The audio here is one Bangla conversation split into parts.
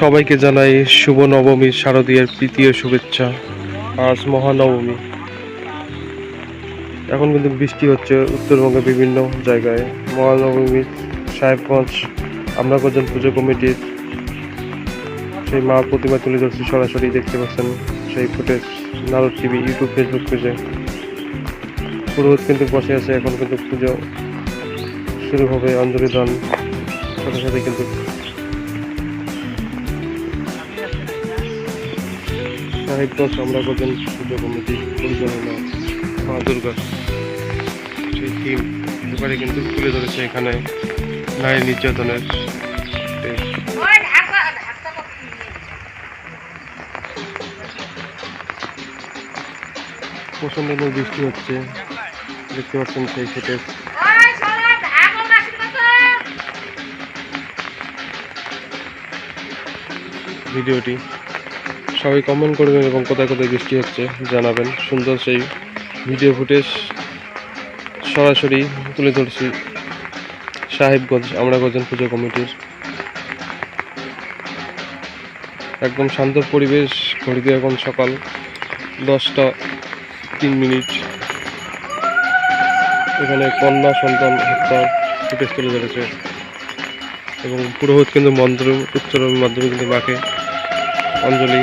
সবাইকে জানাই শুভ নবমীর শারদীয়ার তৃতীয় শুভেচ্ছা। আজ মহানবমী। এখন কিন্তু বৃষ্টি হচ্ছে উত্তরবঙ্গের বিভিন্ন জায়গায়। মহানবমীর সাহেবগঞ্জ আমরা কজন পুজো কমিটির সেই মা প্রতিমা তুলে ধরছি সরাসরি, দেখতে পাচ্ছেন সেই footage Narad TV, YouTube Facebook পেজে পুরোহিত কিন্তু বসে আছে, এখন কিন্তু পুজো শুরু হবে, অঞ্জলি দান, সাথে সাথে কিন্তু সাহেবগঞ্জ আমরা কজন পুজো কমিটি পরিচালনা মা দুর্গা সেই টিম এবারে কিন্তু তুলে ধরেছে এখানে নারী নির্যাতনের প্রচণ্ড বৃষ্টি হচ্ছে দেখতে পাচ্ছেন সেই ফুটেজ ভিডিওটি সবাই কমেন্ট করবেন এবং কোথায় কোথায় বৃষ্টি হচ্ছে জানাবেন। সুন্দর সেই ভিডিও ফুটেজ সরাসরি তুলে ধরছি সাহেবগঞ্জ আমরা গজন পুজো কমিটির। একদম শান্ত পরিবেশ ঘড়িতে এখন সকাল দশটা তিন মিনিট। এখানে কন্যা সন্তান হত্যার ফুটেজ তুলে ধরেছে এবং পুরোহিত কিন্তু মন্ত্র উচ্চারণের মাধ্যমে কিন্তু মাকে অঞ্জলি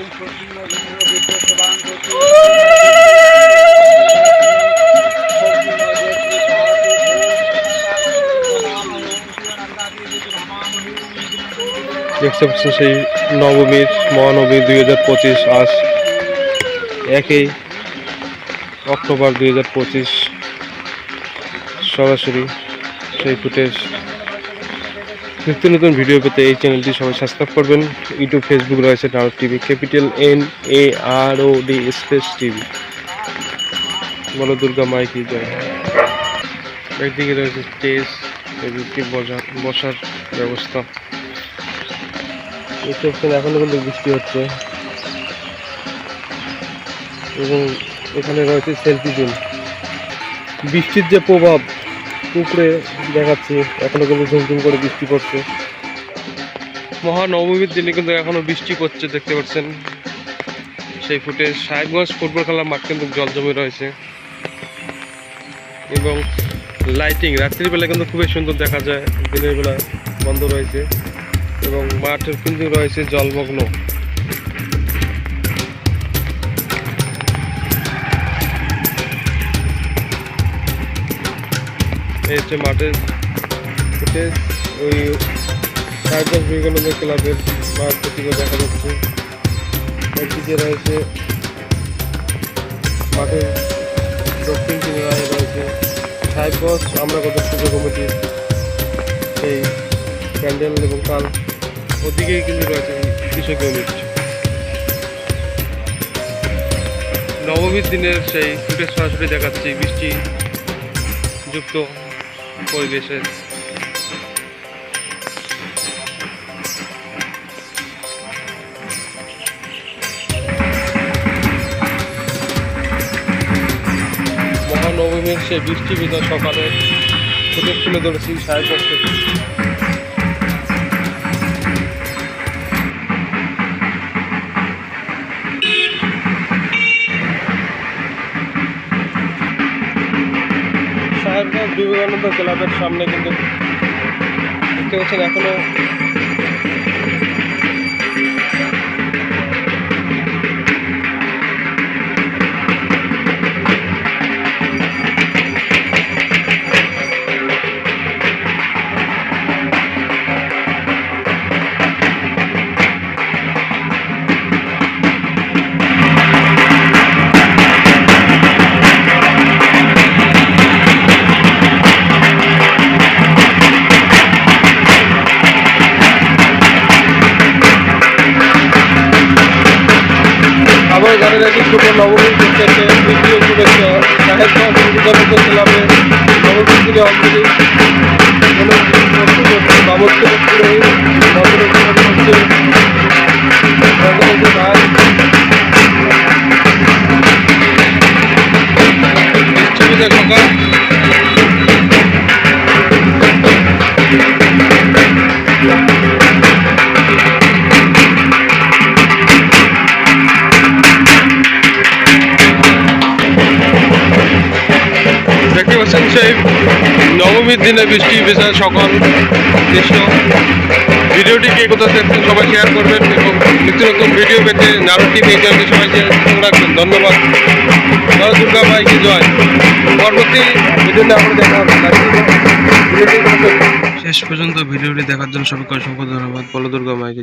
দিচ্ছেন দেখতে পাচ্ছেন সেই নবমীর, মহানবমী দুই হাজার পঁচিশ, আজ একই অক্টোবর দুই হাজার পঁচিশ। সরাসরি সেই ফুটেজ নিত্য নতুন ভিডিও পেতে এই চ্যানেলটি সবাই সাবস্ক্রাইব করবেন। ইউটিউব ফেসবুক রয়েছে Narad TV capital N A R O D space TV বলো দুর্গা মাই কি জয়। একদিকে রয়েছে স্টেজ এদিকে বসার ব্যবস্থা। এখনও কিন্তু বৃষ্টি হচ্ছে। এবং এখানে রয়েছে সেলফি জোন বৃষ্টির যে প্রভাব পুকুরে দেখাচ্ছে, এখনও কিন্তু ঝুমঝুম করে বৃষ্টি পড়ছে। মহানবমীর দিনে কিন্তু এখনও বৃষ্টি পড়ছে, দেখতে পাচ্ছেন। সেই ফুটে সাহেবগঞ্জ ফুটবল খেলার মাঠ কিন্তু জল জমে রয়েছে। এবং লাইটিং রাত্রিবেলা কিন্তু খুবই সুন্দর দেখা যায়, দিনের বেলা বন্ধ রয়েছে। এবং মাঠের কিন্তু রয়েছে জলমগ্ন। হচ্ছে মাঠের ফুটেজ ওই সাহেবগঞ্জ বিবেকানন্দ ক্লাবের মাঠ প্রতিভা দেখা যাচ্ছে। একদিকে রয়েছে মাঠের দক্ষিণ কিনারায় রয়েছে সাহেবগঞ্জ আমরা কত পুজো কমিটির সেই প্যান্ডেল এবং কাল ওদিকে কিন্তু রয়েছে কৃষক ইউনিট। নবমীর দিনের সেই ফুটেজ সরাসরি দেখাচ্ছি, বৃষ্টি যুক্ত পরিবেশে। মহানবমীর সে বৃষ্টি বিনা সকালে ফুটে তুলে ধরেছি সাহেবগঞ্জ বিবেকানন্দ ক্লাবের সামনে কিন্তু দেখতে পাচ্ছেন এখনও একটি ছোট নবমী করতেছে দ্বিতীয় শুভেচ্ছা সাহেব বিদ্যালয় ক্লাবের নবমী অঞ্চলে বাবরকে পুরোই দেখতে পাচ্ছেন সেই নবমীর দিনে বৃষ্টি ভেজা সকাল দৃশ্য ভিডিওটি কে কোথাও দেখছেন সবাই শেয়ার করবেন এবং নিত্য নতুন ভিডিও পেতে নারদ টিভি সবাই রাখবেন। ধন্যবাদ। মা দুর্গা মাইকে জয়। পরবর্তী ভিডিও আমরা দেখা শেষ পর্যন্ত ভিডিওটি দেখার জন্য সবাইকে অসংখ্য ধন্যবাদ। বলো দুর্গা মাইকে